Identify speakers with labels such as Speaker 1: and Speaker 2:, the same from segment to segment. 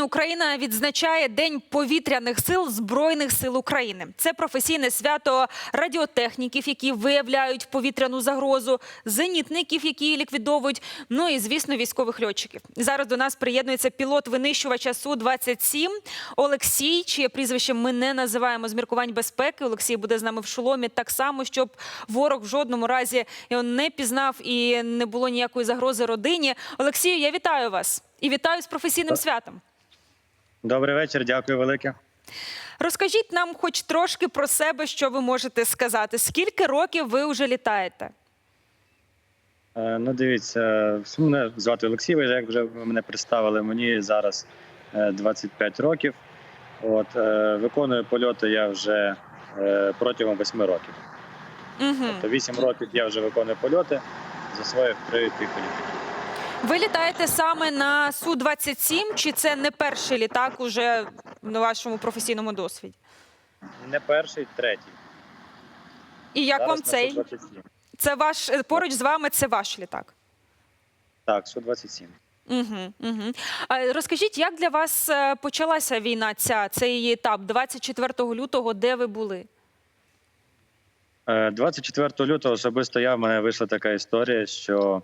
Speaker 1: Україна відзначає День повітряних сил Збройних сил України. Це професійне свято радіотехніків, які виявляють повітряну загрозу, зенітників, які її ліквідовують. Ну і звісно, військових льотчиків. Зараз до нас приєднується пілот винищувача су 27 Олексій, чиє прізвище ми не називаємо з міркувань безпеки. Олексій буде з нами в шоломі так само, щоб ворог в жодному разі його не пізнав і не було ніякої загрози родині. Олексію, я вітаю вас і вітаю з професійним святом.
Speaker 2: Добрий вечір, дякую велике.
Speaker 1: Розкажіть нам хоч трошки про себе, що ви можете сказати. Скільки років ви вже літаєте?
Speaker 2: Е, Ну, дивіться, мене звати Олексій, ви як вже мене представили. Мені зараз е, 25 років. От е, виконую польоти я вже е, протягом 8 років.
Speaker 1: Угу.
Speaker 2: Тобто 8 років я вже виконую польоти, засвоїв три літаків.
Speaker 1: Ви літаєте саме на су 27 чи це не перший літак уже на вашому професійному досвіді?
Speaker 2: Не перший, третій.
Speaker 1: І як
Speaker 2: Зараз
Speaker 1: вам цей?
Speaker 2: Су-27.
Speaker 1: Це ваш е, поруч з вами це ваш літак.
Speaker 2: Так, Су-27.
Speaker 1: Угу, угу. Розкажіть, як для вас е, почалася війна? Ця цей її етап 24 лютого, де ви були?
Speaker 2: Е, 24 лютого особисто я в мене вийшла така історія, що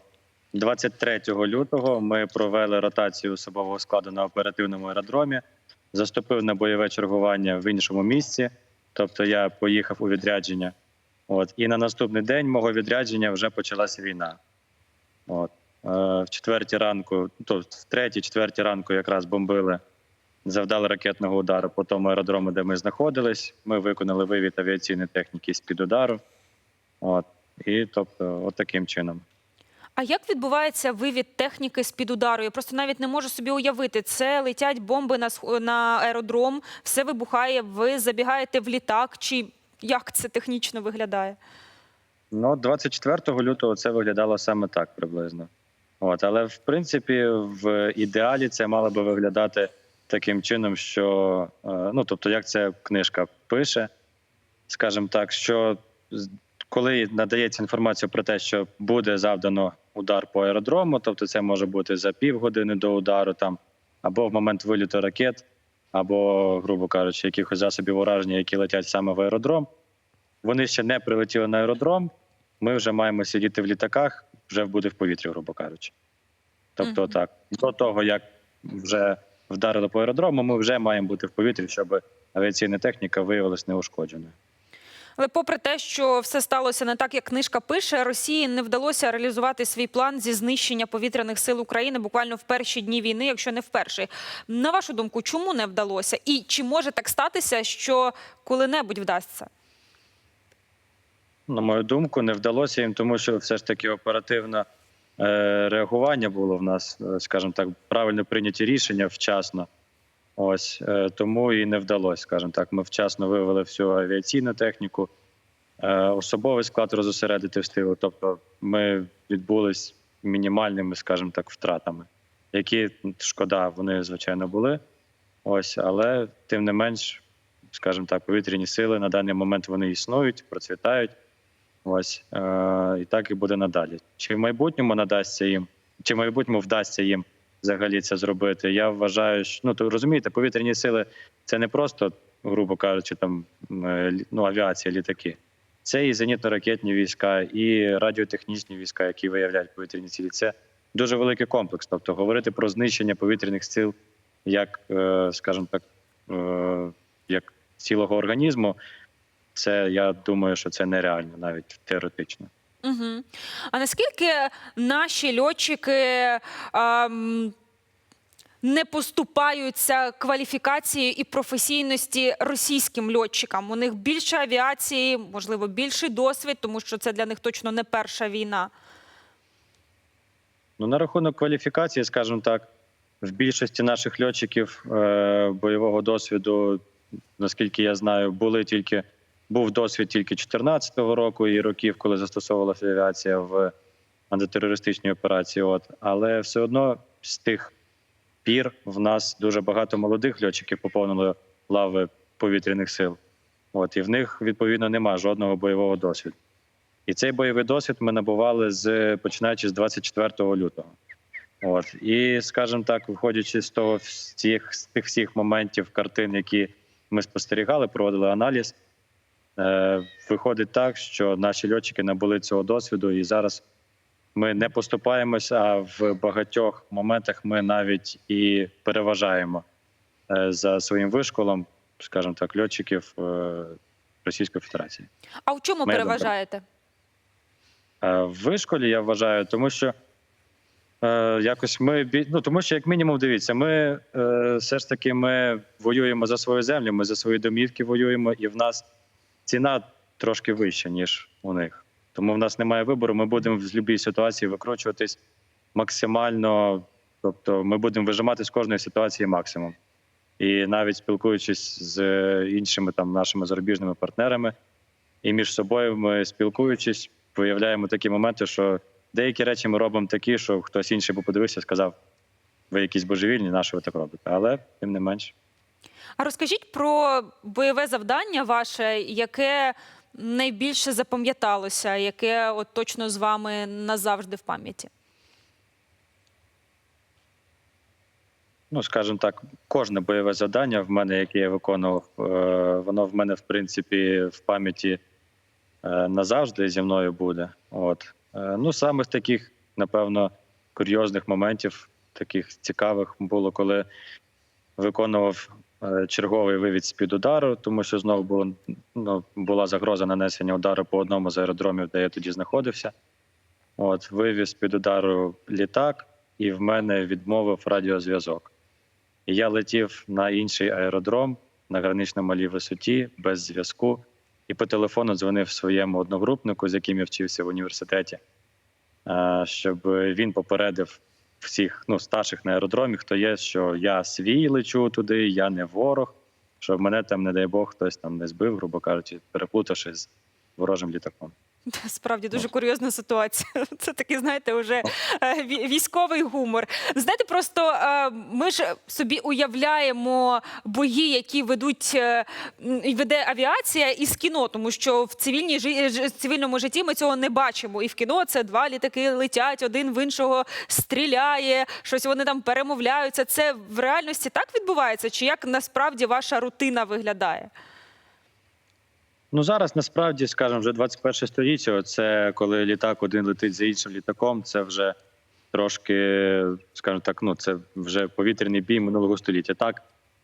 Speaker 2: 23 лютого ми провели ротацію особового складу на оперативному аеродромі, заступив на бойове чергування в іншому місці. Тобто я поїхав у відрядження. От і на наступний день мого відрядження вже почалася війна. От е, в четвертій ранку, то в третій, четвертій ранку якраз бомбили, завдали ракетного удару по тому аеродрому, де ми знаходились. Ми виконали вивід авіаційної техніки з під удару. От і тобто, от таким чином.
Speaker 1: А як відбувається вивід техніки з під удару? Я просто навіть не можу собі уявити. Це летять бомби на на аеродром, все вибухає. Ви забігаєте в літак, чи як це технічно виглядає?
Speaker 2: Ну, 24 лютого це виглядало саме так приблизно. От, але в принципі, в ідеалі це мало би виглядати таким чином, що е, ну тобто, як ця книжка пише, скажімо так, що коли надається інформація про те, що буде завдано удар по аеродрому, тобто це може бути за півгодини до удару, там або в момент виліту ракет, або, грубо кажучи, якихось засобів ураження, які летять саме в аеродром. Вони ще не прилетіли на аеродром. Ми вже маємо сидіти в літаках, вже буде в повітрі, грубо кажучи. Тобто,
Speaker 1: Мгм.
Speaker 2: так, до того як вже вдарили по аеродрому, ми вже маємо бути в повітрі, щоб авіаційна техніка виявилася неушкодженою.
Speaker 1: Але попри те, що все сталося не так, як книжка пише, Росії не вдалося реалізувати свій план зі знищення повітряних сил України буквально в перші дні війни, якщо не в перший. На вашу думку, чому не вдалося? І чи може так статися, що коли-небудь вдасться?
Speaker 2: На мою думку, не вдалося їм, тому що все ж таки оперативне е, реагування було в нас, е, скажімо так, правильно прийняті рішення вчасно. Ось е, тому і не вдалося, скажімо так. Ми вчасно вивели всю авіаційну техніку, е, особовий склад розосередити встигли. Тобто, ми відбулись мінімальними, скажімо так, втратами, які шкода, вони звичайно були. Ось, але тим не менш, скажімо так, повітряні сили на даний момент вони існують, процвітають. Ось е, і так і буде надалі. Чи в майбутньому надасться їм, чи в майбутньому вдасться їм взагалі це зробити? Я вважаю, що ну то розумієте, повітряні сили це не просто, грубо кажучи, там е, ну, авіація, літаки. Це і зенітно-ракетні війська, і радіотехнічні війська, які виявляють повітряні цілі. Це дуже великий комплекс. Тобто, говорити про знищення повітряних сил як, е, скажімо так, е, як цілого організму, це я думаю, що це нереально навіть теоретично.
Speaker 1: Угу. А наскільки наші льотчики ем, не поступаються кваліфікацією і професійності російським льотчикам? У них більше авіації, можливо, більший досвід, тому що це для них точно не перша війна.
Speaker 2: Ну, на рахунок кваліфікації, скажімо так, в більшості наших льотчиків е, бойового досвіду, наскільки я знаю, були тільки був досвід тільки 2014 року і років, коли застосовувалася авіація в антитерористичній операції. От але все одно з тих пір в нас дуже багато молодих льотчиків поповнили лави повітряних сил. От і в них відповідно немає жодного бойового досвіду. І цей бойовий досвід ми набували з починаючи з 24 лютого. От і, скажімо так, виходячи з того з цих, з тих всіх моментів картин, які ми спостерігали, проводили аналіз. Е, виходить так, що наші льотчики набули цього досвіду, і зараз ми не поступаємося, а в багатьох моментах ми навіть і переважаємо е, за своїм вишколом, скажімо так, льотчиків е, Російської Федерації.
Speaker 1: А в чому
Speaker 2: Ми
Speaker 1: переважаєте?
Speaker 2: В вишколі я вважаю, тому що е, якось ми ну, тому що, як мінімум, дивіться, ми е, все ж таки ми воюємо за свою землю, ми за свої домівки воюємо, і в нас ціна трошки вища, ніж у них. Тому в нас немає вибору. Ми будемо в будь-якій ситуації викручуватись максимально, тобто ми будемо вижимати з кожної ситуації максимум. І навіть спілкуючись з іншими там нашими зарубіжними партнерами, і між собою ми спілкуючись, виявляємо такі моменти, що деякі речі ми робимо такі, що хтось інший би подивився, сказав: ви якісь божевільні, на що ви так робите? Але тим не менш.
Speaker 1: А розкажіть про бойове завдання ваше, яке найбільше запам'яталося, яке от точно з вами назавжди в пам'яті.
Speaker 2: Ну, скажімо так, кожне бойове завдання в мене, яке я виконував, е, воно в мене, в принципі, в пам'яті е, назавжди зі мною буде. От. Е, Ну, саме з таких, напевно, курйозних моментів, таких цікавих було, коли виконував черговий вивід з-під удару, тому що знову було, ну, була загроза нанесення удару по одному з аеродромів, де я тоді знаходився. От, вивіз під удару літак, і в мене відмовив радіозв'язок. І я летів на інший аеродром на гранично малій висоті, без зв'язку, і по телефону дзвонив своєму одногрупнику, з яким я вчився в університеті, е, щоб він попередив всіх ну, старших на аеродромі, хто є, що я свій лечу туди, я не ворог, щоб мене там, не дай Бог, хтось там не збив, грубо кажучи, переплутавши з ворожим літаком.
Speaker 1: Справді дуже курйозна ситуація. Це такий, знаєте, вже е, військовий гумор. Знаєте, просто е, ми ж собі уявляємо бої, які ведуть е, веде авіація із кіно, тому що в цивільній ж- цивільному житті ми цього не бачимо. І в кіно це два літаки летять, один в іншого стріляє, щось вони там перемовляються. Це в реальності так відбувається? Чи як насправді ваша рутина виглядає?
Speaker 2: Ну зараз насправді, скажімо, вже 21 століття. Це коли літак один летить за іншим літаком. Це вже трошки, скажімо так, ну це вже повітряний бій минулого століття. Так,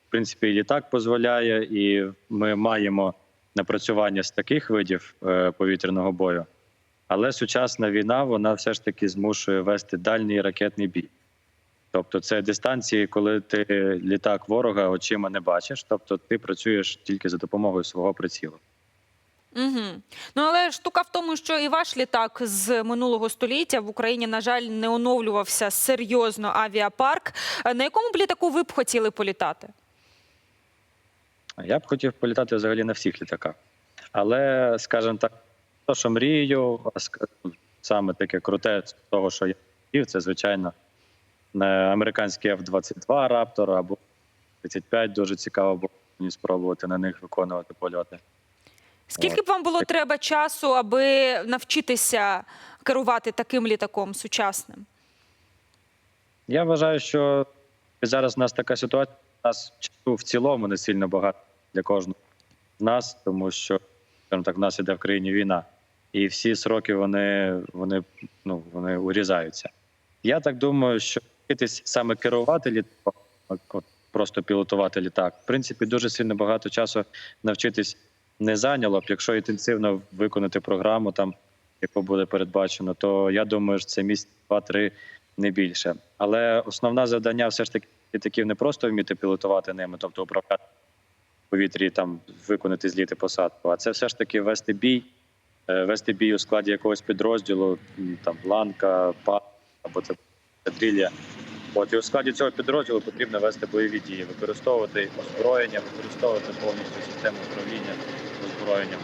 Speaker 2: в принципі, літак дозволяє, і ми маємо напрацювання з таких видів е, повітряного бою. Але сучасна війна вона все ж таки змушує вести дальній ракетний бій. Тобто, це дистанції, коли ти літак ворога очима не бачиш, тобто ти працюєш тільки за допомогою свого прицілу.
Speaker 1: Угу. Ну але штука в тому, що і ваш літак з минулого століття в Україні, на жаль, не оновлювався серйозно авіапарк. Е, На якому б літаку ви б хотіли політати?
Speaker 2: Я б хотів політати взагалі на всіх літаках. Але, скажімо так, то, що мрію, саме таке круте з того, що я хотів, це, звичайно, американський F-22 Raptor або 35 дуже цікаво було мені спробувати на них виконувати польоти.
Speaker 1: Скільки б вам було треба часу, аби навчитися керувати таким літаком сучасним?
Speaker 2: Я вважаю, що зараз у нас така ситуація, у нас часу в цілому не сильно багато для кожного з нас, тому що так, в нас іде в країні війна, і всі сроки вони, вони, ну, вони урізаються. Я так думаю, що саме керувати літаком, просто пілотувати літак, в принципі, дуже сильно багато часу навчитись не зайняло б, якщо інтенсивно виконати програму, там яку буде передбачено, то я думаю, що це місяць два-три не більше. Але основне завдання все ж таки літаків не просто вміти пілотувати ними, тобто управляти в повітрі, там виконати зліти посадку, а це все ж таки вести бій, е, вести бій у складі якогось підрозділу, там ланка, па або це дрілля. От і у складі цього підрозділу потрібно вести бойові дії, використовувати озброєння, використовувати повністю систему управління озброєнням.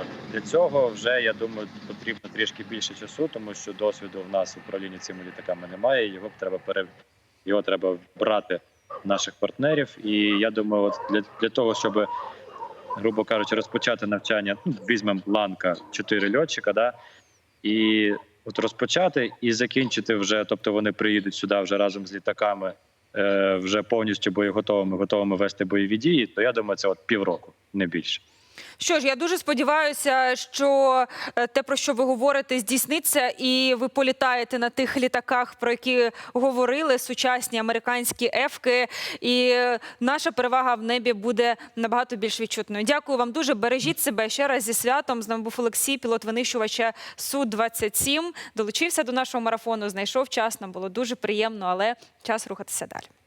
Speaker 2: От для цього вже я думаю, потрібно трішки більше часу, тому що досвіду в нас управління цими літаками немає. Його треба пере... його треба брати наших партнерів. І я думаю, от для, для того, щоб, грубо кажучи, розпочати навчання, ну, візьмемо ланка 4 льотчика, да, і от розпочати і закінчити вже. Тобто вони приїдуть сюди вже разом з літаками, е, вже повністю боєготовими, готовими вести бойові дії. То я думаю, це от півроку, не більше.
Speaker 1: Що ж, я дуже сподіваюся, що е, те, про що ви говорите, здійсниться, і ви політаєте на тих літаках, про які говорили, сучасні американські ефки, і наша перевага в небі буде набагато більш відчутною. Дякую вам дуже. Бережіть себе ще раз зі святом. З нами був Олексій, пілот винищувача су 27 Долучився до нашого марафону, знайшов час. Нам було дуже приємно, але час рухатися далі.